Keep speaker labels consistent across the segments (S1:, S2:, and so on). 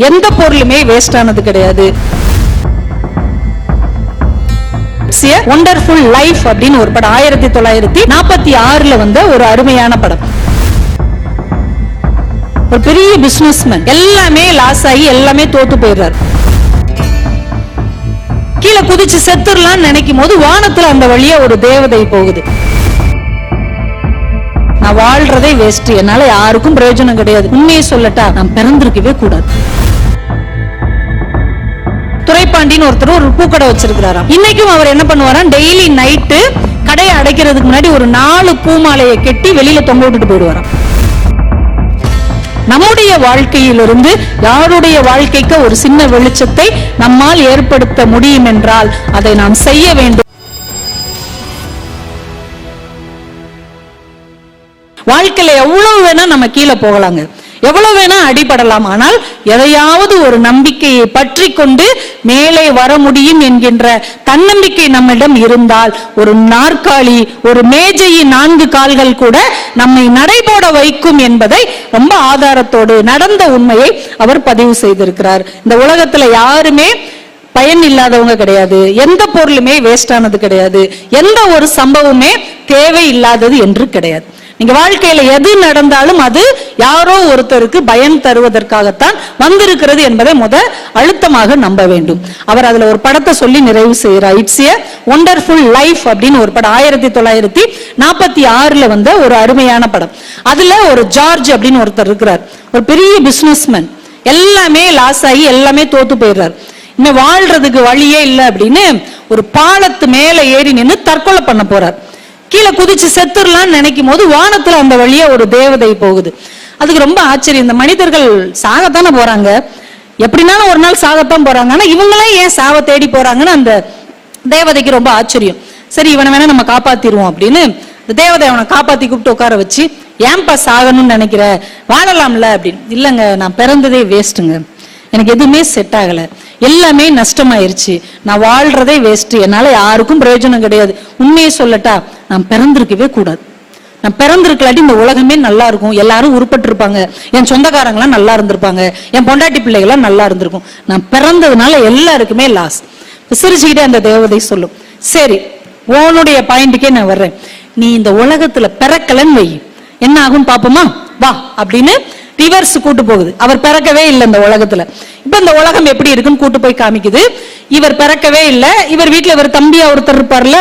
S1: எந்த பொருளுமே வேஸ்ட் ஆனது கிடையாது. ஒண்டர்ஃபுல் லைஃப் அப்படின்னு ஒரு படம். ஆயிரத்தி தொள்ளாயிரத்தி நாற்பத்தி ஆறுல வந்த ஒரு அருமையான படம். ஒரு பெரிய பிசினஸ்மேன் எல்லாமே லாஸ் ஆகி எல்லாமே தோத்து போயிடுறாரு. கீழே குதிச்சு செத்துடலாம்னு நினைக்கும் போது வானத்துல அந்த வழியா ஒரு தேவதை போகுது. நான் வாழ்றதே வேஸ்ட் என்னால யாருக்கும் பிரயோஜனம் கிடையாது. உண்மையை சொல்லட்டா நான் பிறந்திருக்கவே கூடாது. துரைப்பாண்டின்னு ஒருத்தர் ஒரு பூக்கடை வச்சிருக்கிறாராம் இன்னைக்கும் அவர் என்ன பண்ணுவாராம் டெய்லி நைட்டு கடையை அடைக்கிறதுக்கு முன்னாடி ஒரு நாலு பூமாலையை கெட்டி வெளியில தொங்க விட்டுட்டு போயிடுவாராம் நம்முடைய வாழ்க்கையிலிருந்து யாருடைய வாழ்க்கைக்கு ஒரு சின்ன வெளிச்சத்தை நம்மால் ஏற்படுத்த முடியும் என்றால் அதை நாம் செய்ய வேண்டும். வாழ்க்கையில எவ்வளவு வேணா நம்ம கீழே போகலாங்க. எவ்வளவு வேணா அடிபடலாம். ஆனால் எதையாவது ஒரு நம்பிக்கையை பற்றி கொண்டு மேலே வர முடியும் என்கின்ற தன்னம்பிக்கை நம்மிடம் இருந்தால் ஒரு நாற்காலி ஒரு மேஜையின் நான்கு கால்கள் கூட நம்மை நடைபோட வைக்கும் என்பதை ரொம்ப ஆதாரத்தோடு நடந்த உண்மையை அவர் பதிவு செய்திருக்கிறார். இந்த உலகத்துல யாருமே பயன் இல்லாதவங்க கிடையாது. எந்த பொருளுமே வேஸ்ட் ஆனது கிடையாது. எந்த ஒரு சம்பவமே தேவை இல்லாதது என்று கிடையாது. நீங்க வாழ்க்கையில எது நடந்தாலும் அது யாரோ ஒருத்தருக்கு பயன் தருவதற்காகத்தான் வந்திருக்கிறது என்பதை முத அழுத்தமாக நம்ப வேண்டும். அவர் அதுல ஒரு படத்தை சொல்லி நிறைவு செய்கிறார். இட்ஸ் ஏ ஒண்டர்ஃபுல் லைஃப் அப்படின்னு ஒரு படம். ஆயிரத்தி தொள்ளாயிரத்தி நாற்பத்தி ஆறுல வந்த ஒரு அருமையான படம். அதுல ஒரு ஜார்ஜ் அப்படின்னு ஒருத்தர் இருக்கிறார். ஒரு பெரிய பிசினஸ்மேன் எல்லாமே லாஸ் ஆகி எல்லாமே தோத்து போயிடுறார். இன்னும் வாழ்றதுக்கு வழியே இல்லை அப்படின்னு ஒரு பாலத்து மேல ஏறி நின்று தற்கொலை பண்ண போறார். கீழே குதிச்சு செத்துடலாம்னு நினைக்கும் போது வானத்துல அந்த வழியா ஒரு தேவதை போகுது. அதுக்கு ரொம்ப ஆச்சரியம். இந்த மனிதர்கள் சாகத்தானே போறாங்க. எப்படினாலும் ஒரு நாள் சாகத்தான் போறாங்க. ஆனா இவங்களே ஏன் சாவ தேடி போறாங்கன்னு அந்த தேவதைக்கு ரொம்ப ஆச்சரியம். சரி இவனை வேணா நம்ம காப்பாத்திடுவோம் அப்படின்னு இந்த தேவதை அவனை காப்பாத்தி கூப்பிட்டு உட்கார வச்சு ஏன்பா சாகணும்னு நினைக்கிற? வாழலாம்ல? அப்படின்னு. இல்லைங்க நான் பிறந்ததே வேஸ்ட்டுங்க எனக்கு எதுவுமே செட் ஆகலை. எல்லாமே நஷ்டமாயிருச்சு. நான் வாழ்றதே வேஸ்ட் என்னால யாருக்கும் பிரயோஜனம் கிடையாது. உண்மையை சொல்லட்டா நான் பிறந்திருக்கவே கூடாது. நான் பிறந்திருக்கலாட்டி இந்த உலகமே நல்லா இருக்கும் எல்லாரும் உருப்பட்டிருப்பாங்க. என் சொந்தக்காரங்களாம் நல்லா இருந்திருப்பாங்க. என் பொண்டாட்டி பிள்ளைகளாம் நல்லா இருந்திருக்கும். நான் பிறந்ததுனால எல்லாருக்குமே லாஸ் சிரிச்சுக்கிட்டே அந்த தேவதை சொல்லும். சரி உன்னுடைய பாயிண்ட்டுக்கே நான் வர்றேன். நீ இந்த உலகத்துல பிறக்கலன்னு வை. என்ன ஆகும் பாப்போமா? வா அப்படின்னு ரிவர்ஸ் கூட்டு போகுது. அவர் பிறக்கவே இல்லை இந்த உலகத்துல. இப்ப இந்த உலகம் எப்படி இருக்குன்னு கூட்டு போய் காமிக்குது. இவர் பிறக்கவே இல்லை. இவர் வீட்டுல இவர் தம்பியா ஒருத்தர் இருப்பார்ல.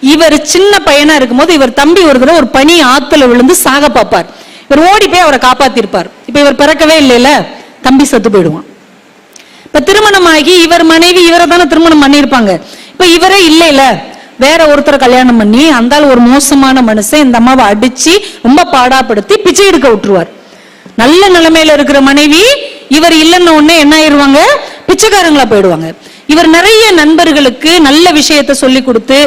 S1: இவர் சின்ன பையனா இருக்கும்போது இவர் தம்பி ஒரு தடவை ஒரு பனி ஆத்துல விழுந்து சாக பார்ப்பார். இவர் ஓடி போய் அவரை காப்பாத்திருப்பார். இப்ப இவர் பிறக்கவே இல்லைல்ல. தம்பி செத்து போயிடுவான். இப்ப திருமணமாகி இவர் மனைவி இவரை தானே திருமணம் பண்ணியிருப்பாங்க. இப்ப இவரே இல்லைல வேற ஒருத்தரை கல்யாணம் பண்ணி அந்த ஒரு மோசமான மனுஷன் இந்த அம்மாவை அடிச்சு ரொம்ப பாடாப்படுத்தி பிச்சை எடுக்க விட்டுருவார். நல்ல நிலைமையில இருக்கிற மனைவி இவர் இல்லைன்ன உடனே என்ன ஆயிடுவாங்க? பிச்சைக்காரங்களா போயிடுவாங்க. இவர் நிறைய நண்பர்களுக்கு நல்ல விஷயத்த சொல்லி கொடுத்து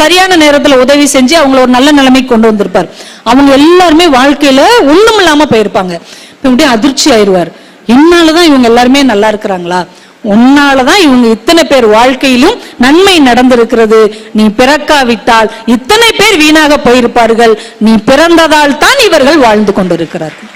S1: சரியான நேரத்துல உதவி செஞ்சு அவங்கள ஒரு நல்ல நிலைமைக்கு கொண்டு வந்திருப்பார். அவங்க எல்லாருமே வாழ்க்கையில ஒண்ணும் இல்லாம போயிருப்பாங்க. இப்படி இப்படியே அதிர்ச்சி ஆயிடுவார். என்னாலதான் இவங்க எல்லாருமே நல்லா இருக்கிறாங்களா? உன்னாலதான் இவங்க இத்தனை பேர் வாழ்க்கையிலும் நன்மை நடந்திருக்கிறது. நீ பிறக்காவிட்டால் இத்தனை பேர் வீணாக போயிருப்பார்கள். நீ பிறந்ததால் தான் இவர்கள் வாழ்ந்து கொண்டிருக்கிறார்கள்.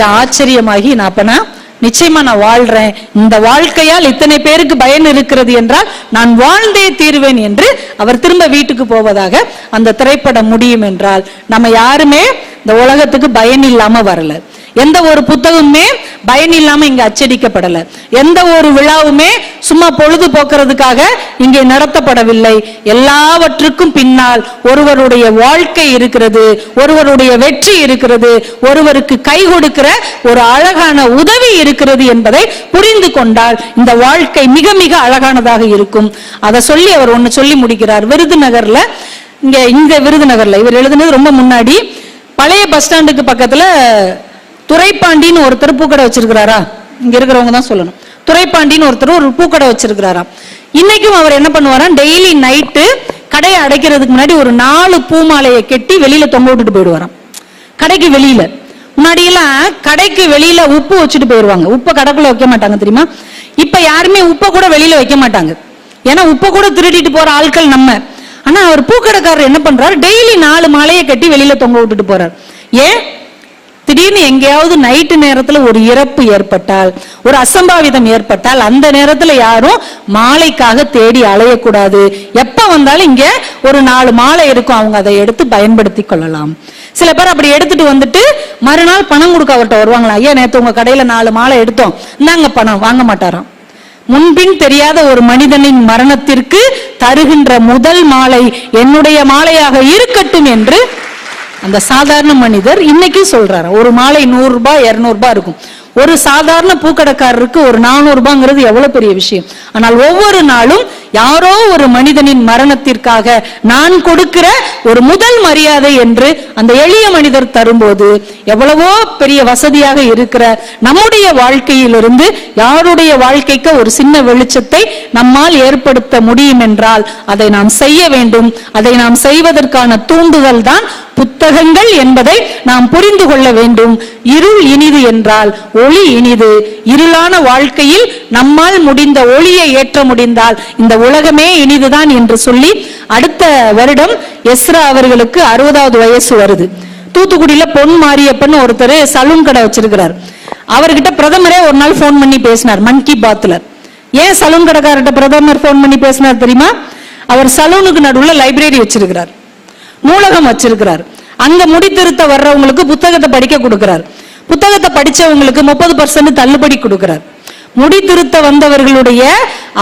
S1: ஆச்சரியமாகி நான் அப்பனா நிச்சயமா நான் வாழ்றேன். இந்த வாழ்க்கையால் இத்தனை பேருக்கு பயன் இருக்கிறது என்றால் நான் வாழ்ந்தே தீருவேன் என்று அவர் திரும்ப வீட்டுக்கு போவதாக அந்த திரைப்படம் முடியும் என்றால். நம்ம யாருமே இந்த உலகத்துக்கு பயன் இல்லாம வரல. எந்த ஒரு புத்தகமுமே பயன் இல்லாம இங்க அச்சடிக்கப்படல. எந்த ஒரு விழாவுமே சும்மா பொழுது போக்குறதுக்காக இங்கே நடத்தப்படவில்லை. எல்லாவற்றுக்கும் பின்னால் ஒருவருடைய வாழ்க்கை இருக்கிறது ஒருவருடைய வெற்றி இருக்கிறது ஒருவருக்கு கை கொடுக்கிற ஒரு அழகான உதவி இருக்கிறது என்பதை புரிந்து கொண்டால் இந்த வாழ்க்கை மிக மிக அழகானதாக இருக்கும். அதை சொல்லி அவர் ஒன்னு சொல்லி முடிக்கிறார். விருதுநகர்ல இங்க இந்த விருதுநகர்ல இவர் எழுதுனது ரொம்ப முன்னாடி பழைய பஸ் ஸ்டாண்டுக்கு பக்கத்துல துறைப்பாண்டின்னு ஒருத்தர் பூக்கடை வச்சிருக்கிறாரா? இங்க இருக்கிறவங்க தான் சொல்லணும். துரைப்பாண்டின்னு ஒருத்தர் ஒரு பூக்கடை வச்சிருக்கிறாராம் இன்னைக்கும் அவர் என்ன பண்ணுவாராம் டெய்லி நைட்டு கடையை அடைக்கிறதுக்கு முன்னாடி ஒரு நாலு பூ மாலையை கெட்டி வெளியில தொங்க விட்டுட்டு போயிடுவாராம். கடைக்கு வெளியில. முன்னாடி எல்லாம் கடைக்கு வெளியில உப்பு வச்சுட்டு போயிடுவாங்க. உப்பை கடைக்குள்ள வைக்க மாட்டாங்க தெரியுமா? இப்ப யாருமே உப்பை கூட வெளியில வைக்க மாட்டாங்க. ஏன்னா உப்பை கூட திருடிட்டு போற ஆட்கள் நம்ம. ஆனா அவர் பூக்கடைக்காரர் என்ன பண்றாரு? டெய்லி நாலு மாலையை கட்டி வெளியில தொங்க விட்டுட்டு போறார். ஏன்? திடீர்னு எங்கேயாவது நைட்டு நேரத்துல ஒரு இறப்பு ஏற்பட்டால் ஒரு அசம்பாவிதம் ஏற்பட்டால் அந்த நேரத்துல யாரும் மாலைக்காக தேடி அலையக்கூடாது. எப்ப வந்தாலும் இங்க ஒரு நாலு மாலை இருக்கும் அவங்க அதை எடுத்து பயன்படுத்தி கொள்ளலாம். சில பேர் அப்படி எடுத்துட்டு வந்துட்டு மறுநாள் பணம் கொடுக்க அவர்கிட்ட வருவாங்களா ஐயா நேத்து உங்க கடையில நாலு மாலை எடுத்தோம் இந்தாங்க பணம் வாங்க மாட்டாராம். முன்பின் தெரியாத ஒரு மனிதனின் மரணத்திற்கு தருகின்ற முதல் மாலை என்னுடைய மாலையாக இருக்கட்டும் என்று அந்த சாதாரண மனிதர் இன்னைக்கு சொல்றாரு ஒரு மாலை நூறு ரூபாய் இருக்கும். ஒரு சாதாரண பூக்கடைக்காரருக்கு ஒரு நானூறு ரூபாங்கிறது எவ்வளவு பெரிய விஷயம். ஆனால் ஒவ்வொரு நாளும் யாரோ ஒரு மனிதனின் மரணத்திற்காக நான் கொடுக்கிற ஒரு முதல் மரியாதை என்று அந்த எளிய மனிதர் தரும்போது எவ்வளவோ பெரிய வசதியாக இருக்கிற நம்முடைய வாழ்க்கையிலிருந்து யாருடைய வாழ்க்கைக்கு ஒரு சின்ன வெளிச்சத்தை நம்மால் ஏற்படுத்த முடியும் என்றால் அதை நாம் செய்ய வேண்டும். அதை நாம் செய்வதற்கான தூண்டுதல் தான் புத்தகங்கள் என்பதை நாம் புரிந்து கொள்ள வேண்டும். இருள் இனிது என்றால் ஒளி இனிது. இருளான வாழ்க்கையில் நம்மால் முடிந்த ஒளியை ஏற்ற முடிந்தால் இந்த உலகமே இனிதுதான் என்று சொல்லி அடுத்த வருடம் எஸ்ரா அவர்களுக்கு அறுபதாவது வயசு வருது. தூத்துக்குடியில பொன் மாரியப்பன் ஒருத்தர் சலூன் கடை வச்சிருக்கிறார். அவர்கிட்ட பிரதமரே ஒரு நாள் ஃபோன் பண்ணி பேசினார் மன் கி பாத்ல ஏன் சலூன் கடைக்காரர்கிட்ட பிரதமர் ஃபோன் பண்ணி பேசினார் தெரியுமா? அவர் சலூனுக்கு நடுவுல லைப்ரரி வச்சிருக்கிறார். நூலகம் வச்சிருக்கிறார். அங்க முடித்திருத்த வர்றவங்களுக்கு புத்தகத்தை படிக்க கொடுக்கிறார். புத்தகத்தை படிச்சவங்களுக்கு முப்பது பர்சன்ட் தள்ளுபடி கொடுக்கிறார். முடி திருத்த வந்தவர்களுடைய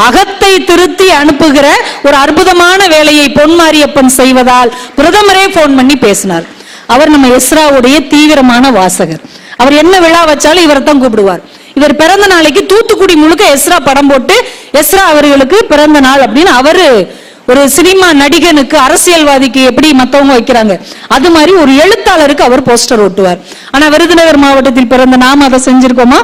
S1: அகத்தை திருத்தி அனுப்புகிற ஒரு அற்புதமான வேலையை பொன்மாரியப்பன் செய்வதால் பிரதமரே போன் பண்ணி பேசினார். அவர் நம்ம எஸ்ராவுடைய தீவிரமான வாசகர். அவர் என்ன விழா வச்சாலும் இவரை தான் கூப்பிடுவார். இவர் பிறந்த நாளைக்கு தூத்துக்குடி முழுக்க எஸ்ரா படம் போட்டு எஸ்ரா அவர்களுக்கு பிறந்த நாள் அப்படின்னு அவரு ஒரு சினிமா நடிகனுக்கு அரசியல்வாதிக்கு எப்படி மத்தவங்க வைக்கிறாங்க? அது மாதிரி ஒரு எழுத்தாளருக்கு அவர் போஸ்டர் ஓட்டுவார். ஆனா விருதுநகர் மாவட்டத்தில் பிறந்த நாம அதை செஞ்சிருக்கோமா?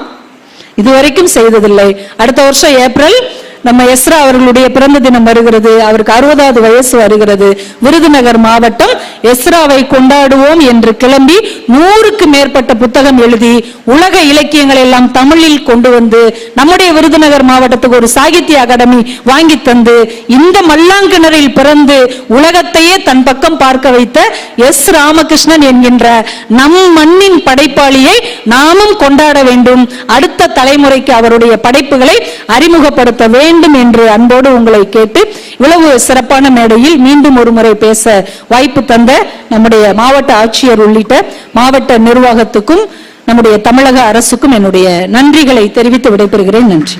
S1: இதுவரைக்கும் செய்ததில்லை. அடுத்த வருஷம் ஏப்ரல் நம்ம எஸ்ரா அவர்களுடைய பிறந்த தினம் வருகிறது. அவருக்கு அறுபதாவது வயசு வருகிறது. விருதுநகர் மாவட்டம் எஸ்ராவை கொண்டாடுவோம் என்று கிளம்பி நூறுக்கு மேற்பட்ட புத்தகம் எழுதி உலக இலக்கியங்கள் எல்லாம் தமிழில் கொண்டு வந்து நம்முடைய விருதுநகர் மாவட்டத்துக்கு ஒரு சாகித்ய அகாடமி வாங்கி தந்து இந்த மல்லாங்கிணறில் பிறந்து உலகத்தையே தன் பக்கம் பார்க்க வைத்த எஸ் ராமகிருஷ்ணன் என்கின்ற நம் மண்ணின் படைப்பாளியை நாமும் கொண்டாட வேண்டும். அடுத்த தலைமுறைக்கு அவருடைய படைப்புகளை அறிமுகப்படுத்த வேண்டும். வேண்டும் என்று அன்போடு உங்களை கேட்டு இவ்வளவு சிறப்பான மேடையில் மீண்டும் ஒரு முறை பேச வாய்ப்பு தந்த நம்முடைய மாவட்ட ஆட்சியர் உள்ளிட்ட மாவட்ட நிர்வாகத்துக்கும் நம்முடைய தமிழக அரசுக்கும் என்னுடைய நன்றிகளை தெரிவித்து விடைபெறுகிறேன். நன்றி.